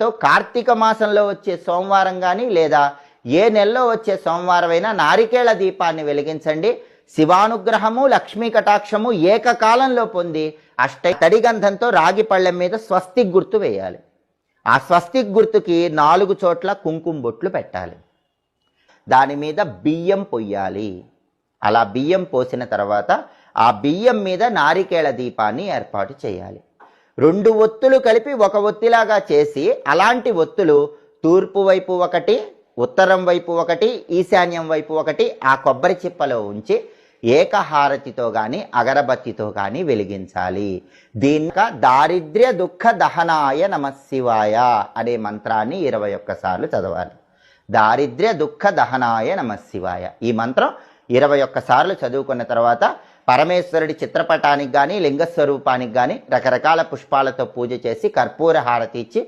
తో కార్తీక మాసంలో వచ్చే సోమవారం కానీ లేదా ఏ నెలలో వచ్చే సోమవారం అయినా నారికేళ దీపాన్ని వెలిగించండి. శివానుగ్రహము లక్ష్మీ కటాక్షము ఏకకాలంలో పొంది అష్ట తడిగంధంతో రాగి పళ్ళెం మీద స్వస్తిక్ గుర్తు వేయాలి. ఆ స్వస్తిక్ గుర్తుకి నాలుగు చోట్ల కుంకుమ బొట్లు పెట్టాలి. దాని మీద బియ్యం పొయ్యాలి. అలా బియ్యం పోసిన తర్వాత ఆ బియ్యం మీద నారికేళ దీపాన్ని ఏర్పాటు చేయాలి. రెండు ఒత్తులు కలిపి ఒక ఒత్తిలాగా చేసి అలాంటి ఒత్తులు తూర్పు వైపు ఒకటి ఉత్తరం వైపు ఒకటి ఈశాన్యం వైపు ఒకటి ఆ కొబ్బరి చిప్పలో ఉంచి ఏకహారతితో కానీ అగరబత్తితో కానీ వెలిగించాలి. దీనిక దారిద్ర్య దుఃఖ దహనాయ నమశివాయ అనే మంత్రాన్ని ఇరవై ఒక్కసార్లు చదవాలి. దారిద్ర్య దుఃఖ దహనాయ నమశివాయ ఈ మంత్రం ఇరవై ఒక్కసార్లు చదువుకున్న తర్వాత పరమేశ్వరుడి చిత్రపటానికి కానీ లింగస్వరూపానికి కానీ రకరకాల పుష్పాలతో పూజ చేసి కర్పూర హారతి ఇచ్చి